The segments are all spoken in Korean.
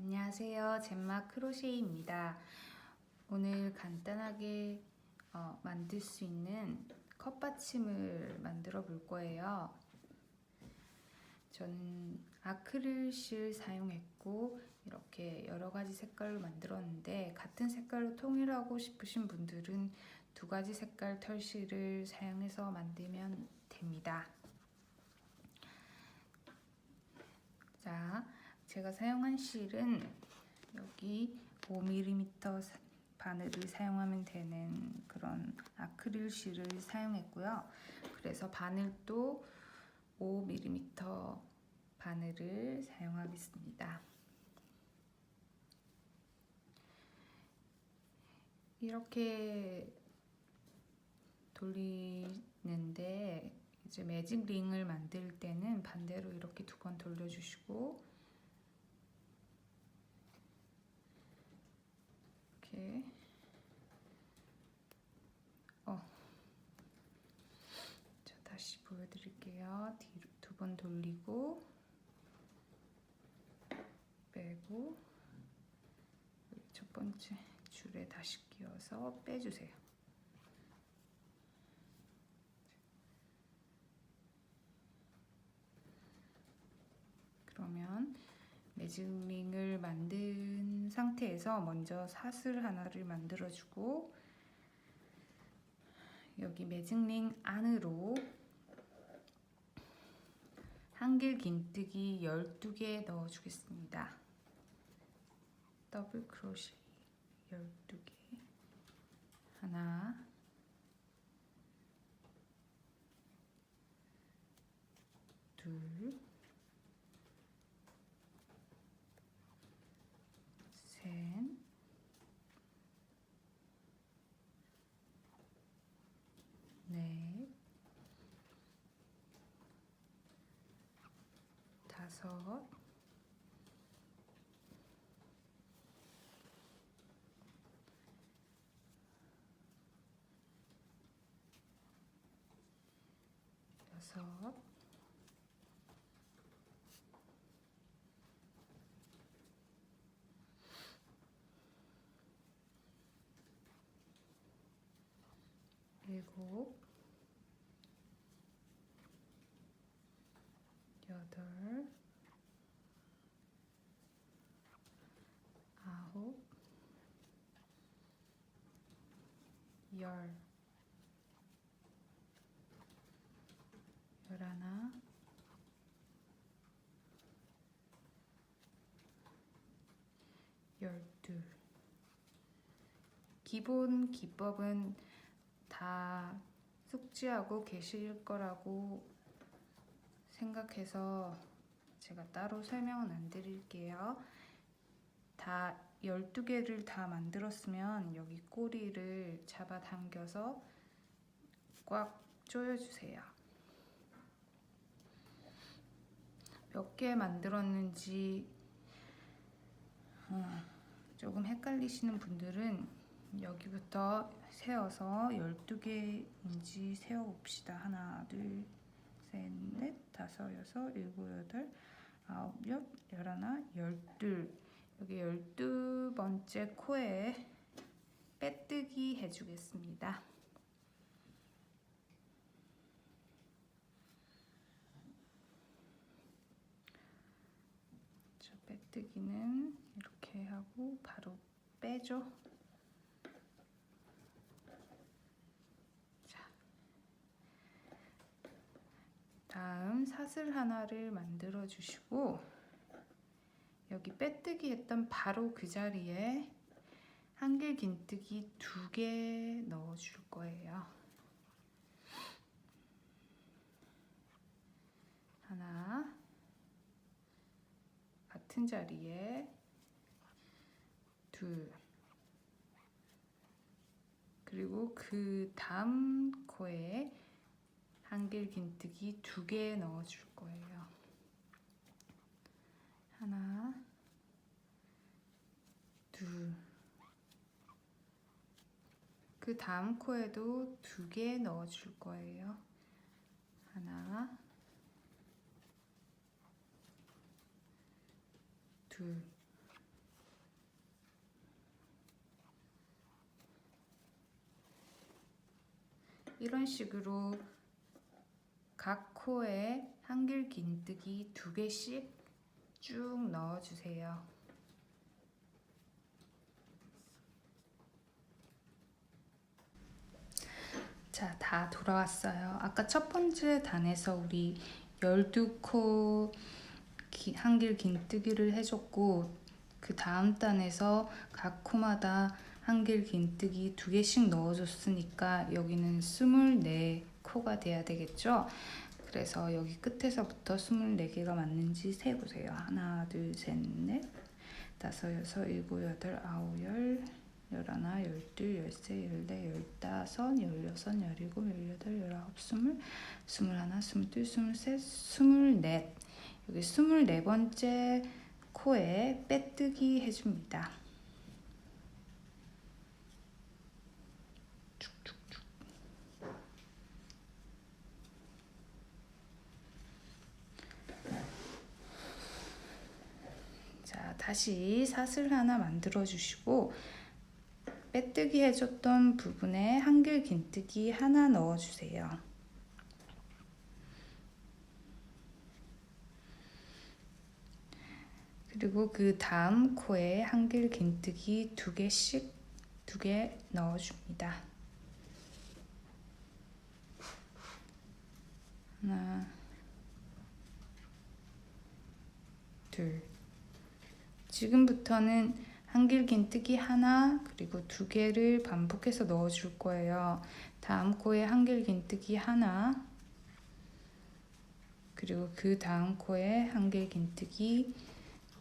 안녕하세요. 젠마 크로셰입니다. 오늘 간단하게 어, 만들 수 있는 컵받침을 만들어 볼 거예요. 저는 아크릴 실 사용했고 이렇게 여러 가지 색깔로 만들었는데 같은 색깔로 통일하고 싶으신 분들은 두 가지 색깔 털실을 사용해서 만들면 됩니다. 자, 제가 사용한 실은 여기 5mm 바늘을 사용하면 되는 그런 아크릴 실을 사용했고요. 그래서 바늘도 5mm 바늘을 사용하겠습니다. 이렇게 돌리는데 이제 매직 링을 만들 때는 반대로 이렇게 두 번 돌려주시고 이렇게 어, 자 다시 보여드릴게요. 뒤로 두 번 돌리고 빼고 첫 번째 줄에 다시 끼워서 빼주세요. 그러면 매직링을 만든 상태에서 먼저 사슬 하나를 만들어주고 여기 매직링 안으로 한길 긴뜨기 12개 넣어주겠습니다. 더블 크로시 12개 하나 둘 셋, 넷, 다섯, 여섯, 일곱, 여덟, 아홉, 열, 열하나, 열둘. 기본 기법은 다 숙지하고 계실 거라고 생각해서 제가 따로 설명은 안 드릴게요. 다 12개를 다 만들었으면 여기 꼬리를 잡아 당겨서 꽉 조여주세요. 몇 개 만들었는지 어, 조금 헷갈리시는 분들은 여기부터 세어서 12개인지 세어봅시다. 하나, 둘, 셋, 넷, 다섯, 여섯, 일곱, 여덟, 아홉, 열, 열하나, 열둘. 여기 열두 번째 코에 빼뜨기 해주겠습니다. 저 빼뜨기는 이렇게 하고 바로 빼죠. 다음 사슬 하나를 만들어 주시고 여기 빼뜨기 했던 바로 그 자리에 한길 긴뜨기 두 개 넣어 줄 거예요. 하나 같은 자리에 둘 그리고 그 다음 코에 한길 긴뜨기 두 개 넣어줄 거예요. 하나, 둘. 그 다음 코에도 두 개 넣어줄 거예요. 하나, 둘. 이런 식으로 각 코에 한길 긴뜨기 두 개씩 쭉 넣어주세요. 자, 다 돌아왔어요. 아까 첫 번째 단에서 우리 12코 한길 긴뜨기를 해줬고 그 다음 단에서 각 코마다 한길 긴뜨기 두 개씩 넣어줬으니까 여기는 24코가 돼야 되겠죠? 그래서 여기 끝에서부터 24개가 맞는지 세보세요. 하나, 둘, 셋, 넷, 다섯, 여섯, 일곱, 여덟, 아홉, 열, 열하나, 열둘, 열세, 열네, 열다섯, 열여섯, 열일곱, 열여덟, 열아홉, 스물, 스물하나, 스물둘, 스물셋, 스물넷. 여기 스물네 번째 코에 빼뜨기 해줍니다. 다시 사슬 하나 만들어 주시고 빼뜨기 해줬던 부분에 한길 긴뜨기 하나 넣어 주세요. 그리고 그 다음 코에 한길 긴뜨기 두 개씩 두 개 넣어 줍니다. 하나, 둘. 지금부터는 한길 긴 뜨기 하나 그리고 두 개를 반복해서 넣어 줄 거예요. 다음 코에 한길 긴 뜨기 하나 그리고 그 다음 코에 한길 긴 뜨기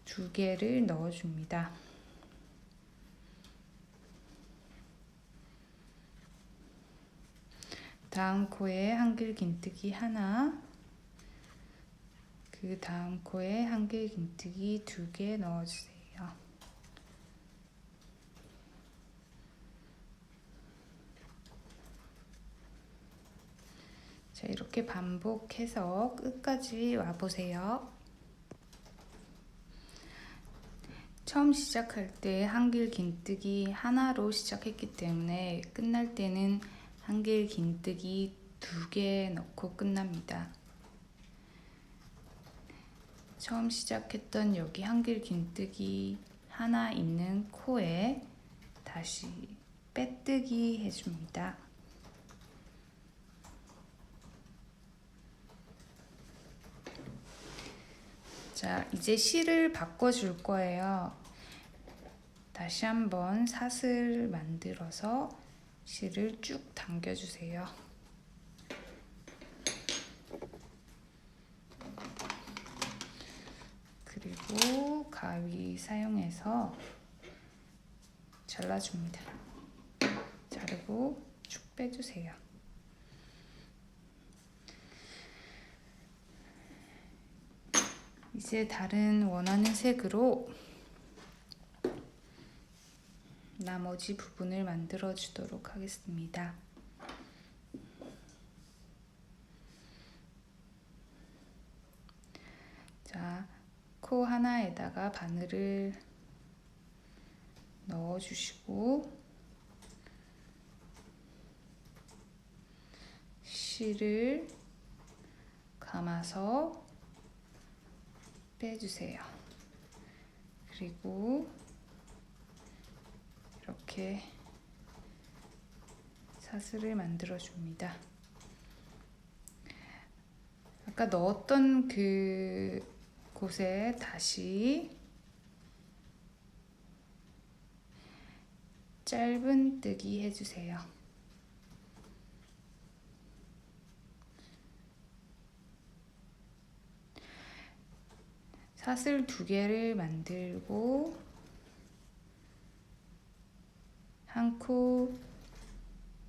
두 개를 넣어 줍니다. 다음 코에 한길 긴 뜨기 하나, 그 다음 코에 한길 긴뜨기 두 개 넣어주세요. 자, 이렇게 반복해서 끝까지 와보세요. 처음 시작할 때 한길 긴뜨기 하나로 시작했기 때문에 끝날 때는 한길 긴뜨기 두 개 넣고 끝납니다. 처음 시작했던 여기 한길 긴뜨기 하나 있는 코에 다시 빼뜨기 해줍니다. 자, 이제 실을 바꿔줄 거예요. 다시 한번 사슬 만들어서 실을 쭉 당겨주세요. 그리고 가위 사용해서 잘라줍니다. 자르고 쭉 빼주세요. 이제 다른 원하는 색으로 나머지 부분을 만들어 주도록 하겠습니다. 자, 코 하나에다가 바늘을 넣어 주시고 실을 감아서 빼주세요. 그리고 이렇게 사슬을 만들어 줍니다. 아까 넣었던 그 곳에 다시 짧은 뜨기 해주세요. 사슬 두 개를 만들고 한 코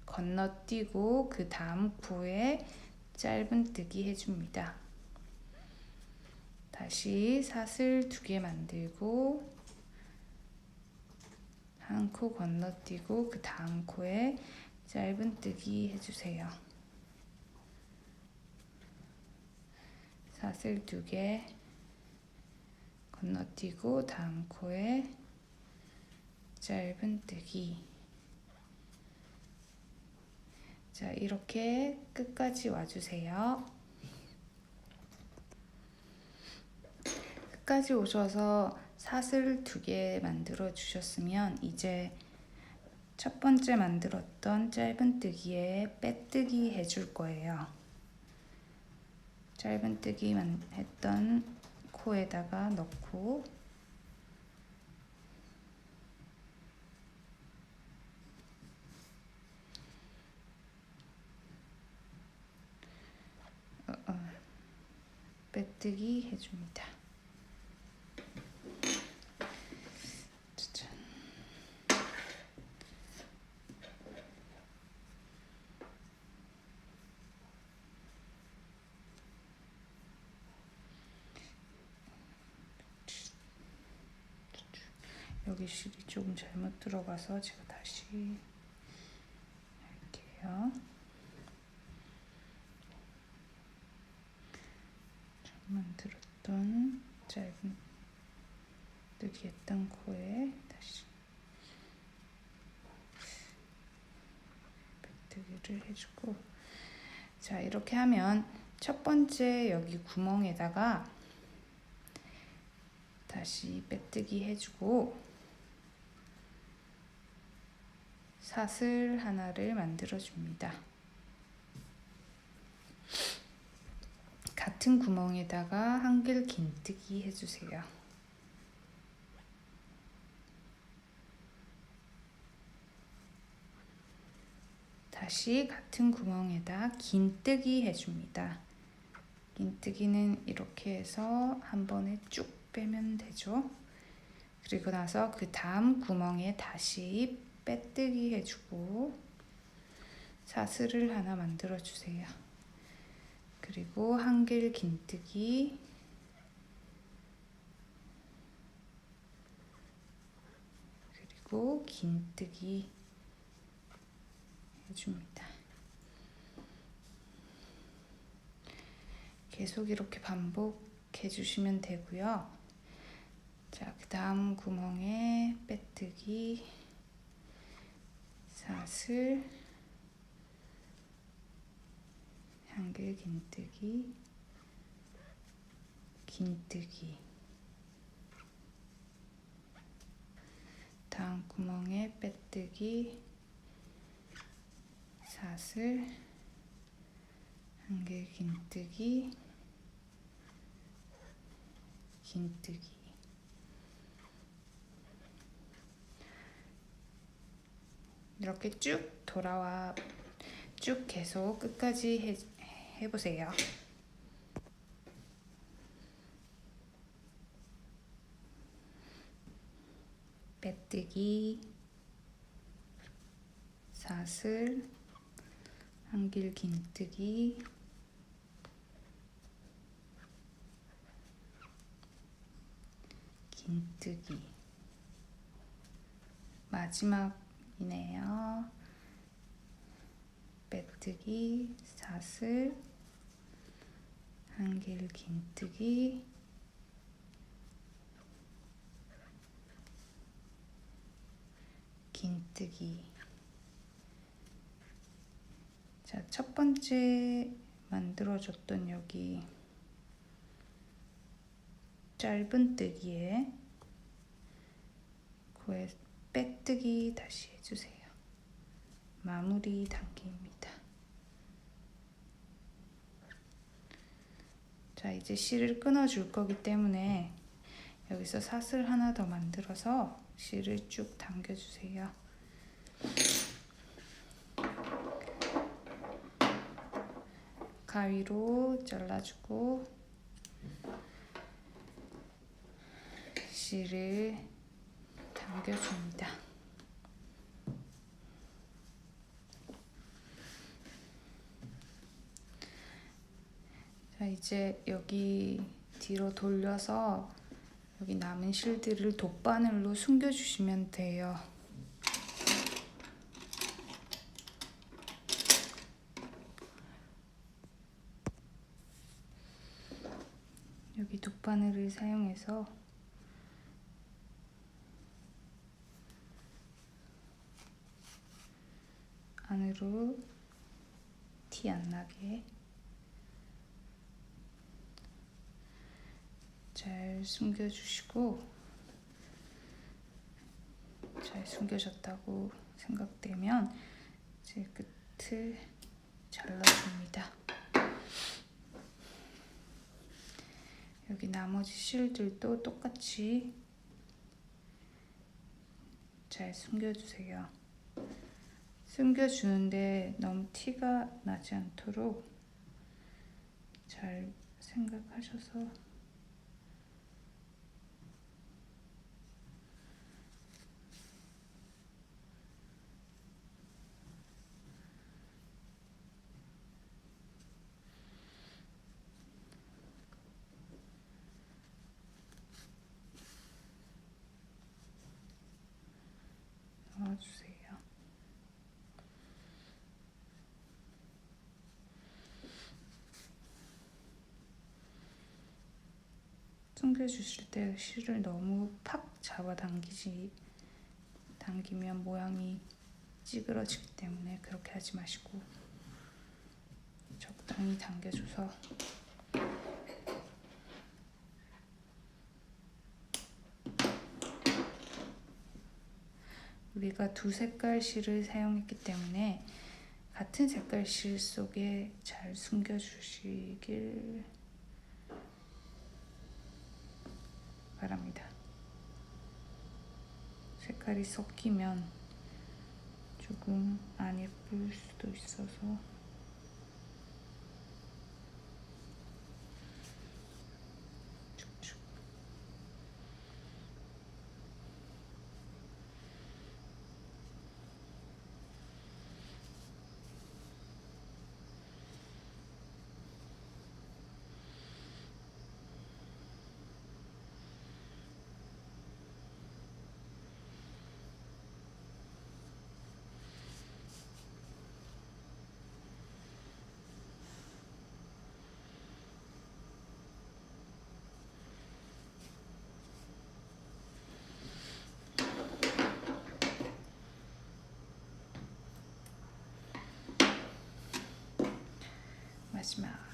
건너뛰고 그 다음 코에 짧은 뜨기 해줍니다. 다시 사슬 두 개 만들고 한 코 건너뛰고 그 다음 코에 짧은 뜨기 해주세요. 사슬 두 개 건너뛰고 다음 코에 짧은 뜨기 자, 이렇게 끝까지 와주세요. 끝까지 오셔서 사슬 두 개 만들어 주셨으면 이제 첫 번째 만들었던 짧은뜨기에 빼뜨기 해줄 거예요. 짧은뜨기만 했던 코에다가 넣고 어, 어, 빼뜨기 해줍니다. 여기 실이 조금 잘못 들어가서 제가 다시 할게요. 만들었던 짧은 뜨기 했던 코에 다시 빼뜨기를 해주고 자 이렇게 하면 첫 번째 여기 구멍에다가 다시 빼뜨기 해주고 사슬 하나를 만들어 줍니다. 같은 구멍에다가 한길 긴뜨기 해주세요. 다시 같은 구멍에다 긴뜨기 해줍니다. 긴뜨기는 이렇게 해서 한 번에 쭉 빼면 되죠. 그리고 나서 그 다음 구멍에 다시 빼뜨기 해주고 사슬을 하나 만들어 주세요. 그리고 한길 긴뜨기 그리고 긴뜨기 해줍니다. 계속 이렇게 반복해 주시면 되고요. 자, 그 다음 구멍에 빼뜨기 사슬 한길 긴뜨기 긴뜨기. 다음 구멍에 빼뜨기 사슬 한길 긴뜨기 긴뜨기 이렇게 쭉 돌아와 쭉 계속 끝까지 해, 해보세요. 빼뜨기 사슬 한길 긴뜨기 긴뜨기 마지막 이네요. 빼뜨기 사슬 한길 긴뜨기 긴뜨기 자, 첫 번째 만들어줬던 여기 짧은 뜨기에 빼뜨기 다시 해주세요. 마무리 단계입니다. 자, 이제 실을 끊어줄 거기 때문에 여기서 사슬 하나 더 만들어서 실을 쭉 당겨주세요. 가위로 잘라주고 실을 당겨줍니다. 자, 이제 여기 뒤로 돌려서 여기 남은 실들을 돗바늘로 숨겨주시면 돼요. 여기 돗바늘을 사용해서 안으로 티 안 나게 잘 숨겨주시고 잘 숨겨졌다고 생각되면 이제 끝을 잘라줍니다. 여기 나머지 실들도 똑같이 잘 숨겨주세요. 숨겨주는데 너무 티가 나지 않도록 잘 생각하셔서 넣어주세요. 숨겨 주실 때 실을 너무 팍 잡아당기지 당기면 모양이 찌그러지기 때문에 그렇게 하지 마시고 적당히 당겨줘서 우리가 두 색깔 실을 사용했기 때문에 같은 색깔 실 속에 잘 숨겨주시길 바랍니다. 색깔이 섞이면 조금 안 예쁠 수도 있어서 마지막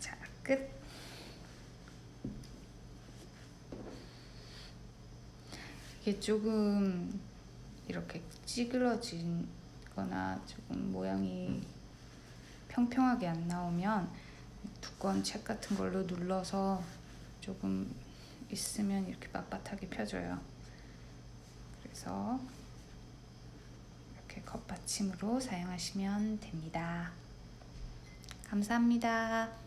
자, 끝. 이게 조금 이렇게 찌그러진 거나 조금 모양이 평평하게 안 나오면 두꺼운 책 같은 걸로 눌러서 조금 있으면 이렇게 빳빳하게 펴져요. 그래서 이렇게 겉받침으로 사용하시면 됩니다. 감사합니다.